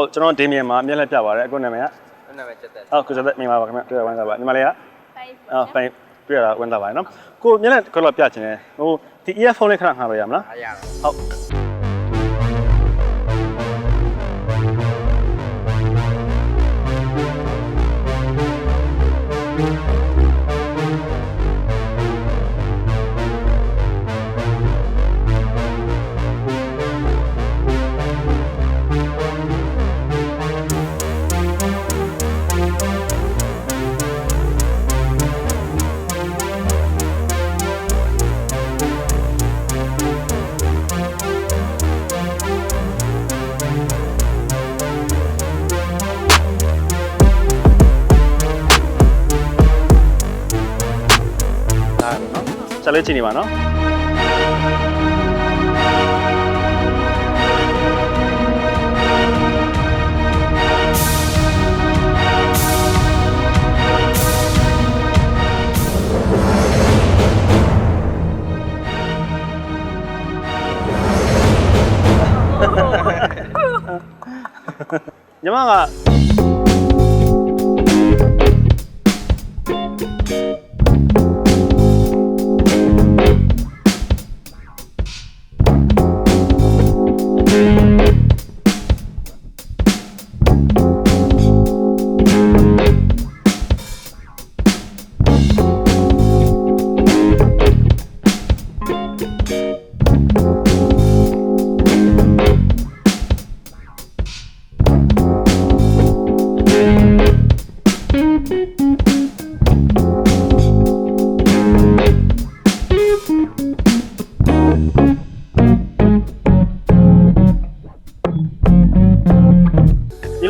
Hi ဟုတ်ကျွန်တော်ဒေမီယန်မှာအမျက်လက်ပြပါတယ်အခုနာမည်ကအဲ့နာမည်ချက်သက်ဟုတ်ကိုစတဲ့မြန်မာပါခင်ဗျတွေ့ရဝမ်းသာပါညီမလေးက Five အော်ဖိုင်တွေ့ရတာဝမ်းသာပါတယ်နော်ကိုမျက်လက်ကတော့ပြချင်တယ်ဟိုဒီ earphone လေးခဏငှားလို့ရမလားအားရတာဟုတ် နော်ဆက်လေးကြည့်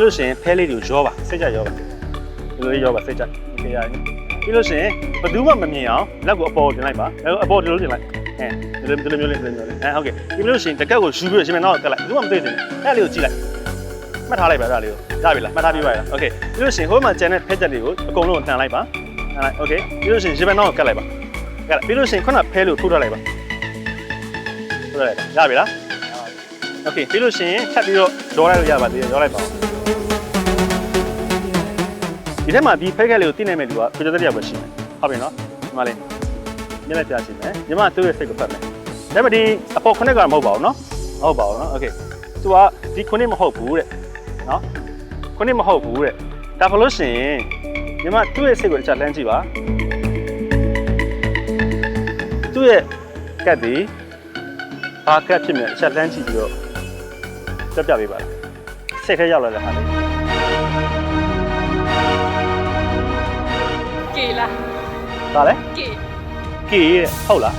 ပါနော်ညီမက ပြီးလို့ရှိရင်ဖဲလေးတွေကိုရောပါစိတ်ကြရောပါဒီလိုလေးရောပါစိတ်ကြဒီရရင်ပြီးလို့ရှိရင်ဘယ်သူမှမမြင်အောင်လက်ကိုအပေါ်တင်လိုက်ပါလက်ကိုအပေါ်ဒီလိုတင်လိုက်အဲဒီလိုဒီလိုမျိုးလေးဒီလိုမျိုးလေးအဲဟုတ်ကဲ့ပြီးလို့ရှိရင်တကက်ကိုယူပြီးတော့ရှင်မနောက်ကတ်လိုက်ဘယ်သူမှမသိနေအဲ့လေးကိုကြည့်လိုက်မှတ်ထားလိုက်ပါအဲ့လေးကိုရပြီလားမှတ်ထားပြီးပါလားโอเคပြီးလို့ရှိရင်ဟိုမှာကျန်တဲ့ဖဲချက်တွေကိုအကုန်လုံးတန်လိုက်ပါတန်လိုက်โอเคပြီးလို့ရှိရင်ရှင်မနောက်ကတ်လိုက်ပါကတ်လိုက်ပြီးလို့ရှိရင်ခုနဖဲလို့ထိုးထားလိုက်ပါထိုးထားလိုက်ပါရပြီလားโอเคပြီးလို့ရှိရင်ထပ်ပြီးတော့ရောလိုက်လို့ရပါသေးတယ်ရောလိုက်ပါဦး ဒီထဲမှာဒီဖက်ခက်လေးကိုသိနိုင်မဲ့လူကပြည်သက်တရားပဲရှိမယ်ဟုတ်ပြီနော်ဒီမှာလေးညက်လက်ပြရှိမယ်ညီမသူ့ရဲ့စိတ်ကိုဖတ်မယ်ဒါပေမဲ့ဒီအပေါ်ခုနှစ်ကမဟုတ်ပါဘူးနော်မဟုတ်ပါဘူးနော်โอเคသူကဒီခုနှစ်မဟုတ်ဘူးတဲ့နော်ခုနှစ်မဟုတ်ဘူးတဲ့ဒါဖလို့ရှိရင်ညီမသူ့ရဲ့စိတ်ကိုတစ်ချက်လမ်းကြည့်ပါသူ့ရဲ့ကတ်ဒီဘာကတ်ဖြစ်မြဲတစ်ချက်လမ်းကြည့်ပြီးတော့ပြပြပေးပါလားစိတ်ထဲရောက်လာတဲ့ဟာလေး ဒါလဲကေကေတဲ့ဟုတ်လား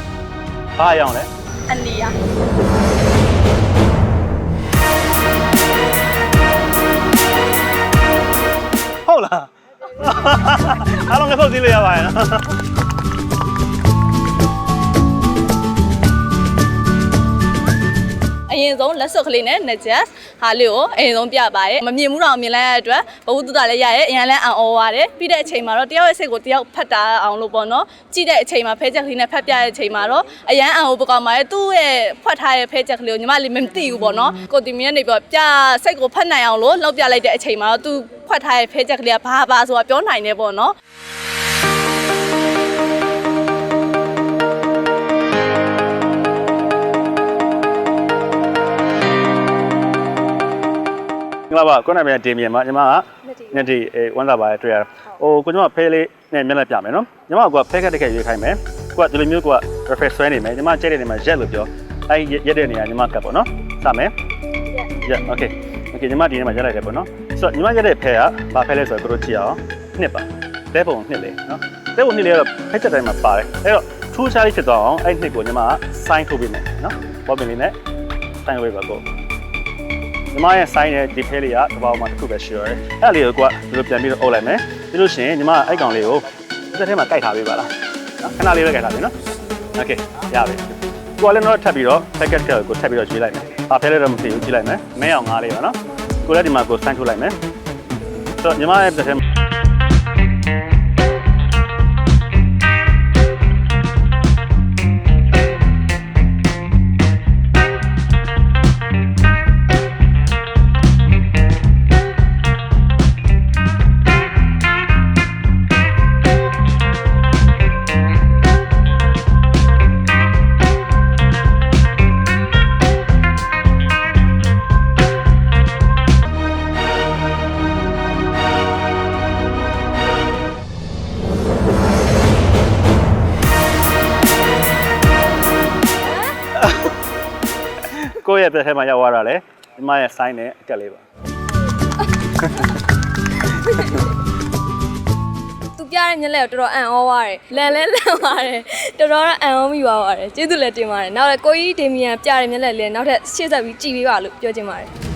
ဘာအရောင်လဲအနီယာဟုတ်လားအားလုံးလည်းဖုတ်သေးလို့ရပါရဲ့နော် ရင်ဆုံးလက်စွပ်ကလေးနဲ့ Najas ဟာလေးကိုအရင်ဆုံးပြပါတယ်မမြင်ဘူးတော့မြင်လိုက်ရတဲ့အတွက်ဘဝတုဒ္ဒလည်းရရဲ့အရင်လည်းအံ့ဩပါတယ်ပြီးတဲ့အချိန်မှာတော့တယောက်ရဲ့စိတ်ကိုတယောက်ဖတ်တာအောင်လို့ပေါ့နော်ကြည့်တဲ့အချိန်မှာဖဲချက်ကလေးနဲ့ဖတ်ပြတဲ့အချိန်မှာတော့အရန်အံ့ဩပကောင်ပါတယ်သူ့ရဲ့ဖတ်ထားတဲ့ဖဲချက်ကလေးကိုညီမလေးမသိဘူးပေါ့နော်ကိုတီမီကနေပြောပြစိတ်ကိုဖတ်နိုင်အောင်လို့လောက်ပြလိုက်တဲ့အချိန်မှာတော့သူဖတ်ထားတဲ့ဖဲချက်ကလေးကဘာဘာဆိုတာပြောနိုင်တယ်ပေါ့နော် ငါပါခုနကပြန်တင်မြန်မှာညီမကညတိအေးဝမ်းသာပါတယ်တွေ့ရဟိုကိုညီမဖဲလေးနဲ့မျက်လက်ပြမယ်နော်ညီမကဖဲခက်တစ်ခက်ရွေးခိုင်းမယ်ကိုကဒီလိုမျိုးကိုက refresh ဆွဲနေမယ်ညီမကြိုက်တဲ့နေမှာရက်လို့ပြောအဲရက်တဲ့နေရာညီမကတ်ပေါ့နော်စမယ်ရက် okay okay ညီမဒီနေမှာရက်လိုက်တယ်ပေါ့နော်ဆိုတော့ညီမရက်တဲ့ဖဲကဘာဖဲလဲဆိုတော့ကိုတို့ကြည့်အောင်နှစ်ပါလက်ပုံနှစ်လေနော်လက်ပုံနှစ်လေကတော့ဖဲချက်တိုင်းမှာပါတယ်အဲ့တော့ထူးခြားလေးဖြစ်သွားအောင်အဲ့နှစ်ကိုညီမက sign ထုတ်ပေးမယ်နော်ပေါ်ပင်လေးနဲ့ sign ဝေးပါကို ညီမရဲ့ sign ရဲ့ detail လေးကကဘာမှတစ်ခုပဲရှိရတယ်။အဲ့ဒါလေးကိုကဒီလိုပြန်ပြီးတော့အုပ်လိုက်မယ်။ပြီးလို့ရှိရင်ညီမအဲ့ကောင်လေးကိုတစ်ထဲမှာကြိုက်ထားပေးပါလား။နော်ခဏလေးပဲကြိုက်ထားပေးနော်။ Okay ရပြီ။ကိုကလည်းတော့ထပ်ပြီးတော့ packet ကိုထပ်ပြီးတော့ရွေးလိုက်မယ်။ဘာဖဲလဲတော့မသိဘူးကြည့်လိုက်မယ်။မဲအောင်ငါးလေးပါနော်။ကိုလည်းဒီမှာကို sign ထုတ်လိုက်မယ်။ဆိုတော့ညီမရဲ့တစ်ထဲ ကိုယ့်ရဲ့ပြက်ထဲမှာရောက်သွားတာလေညီမရဲ့ sign နဲ့အကက်လေးပါသူပြတဲ့မျက်လက်ကိုတော်တော်အံ့ဩသွားတယ်လန်လဲလန်သွားတယ်တော်တော်တော့အံ့ဩမိသွားပါတယ်ကျေးဇူးလည်းတင်ပါတယ်နောက်လည်းကိုကြီးဒေမီယန်ပြတဲ့မျက်လက်လည်းနောက်ထပ်ရှေ့ဆက်ပြီးကြည်ပေးပါလို့ပြောချင်ပါတယ်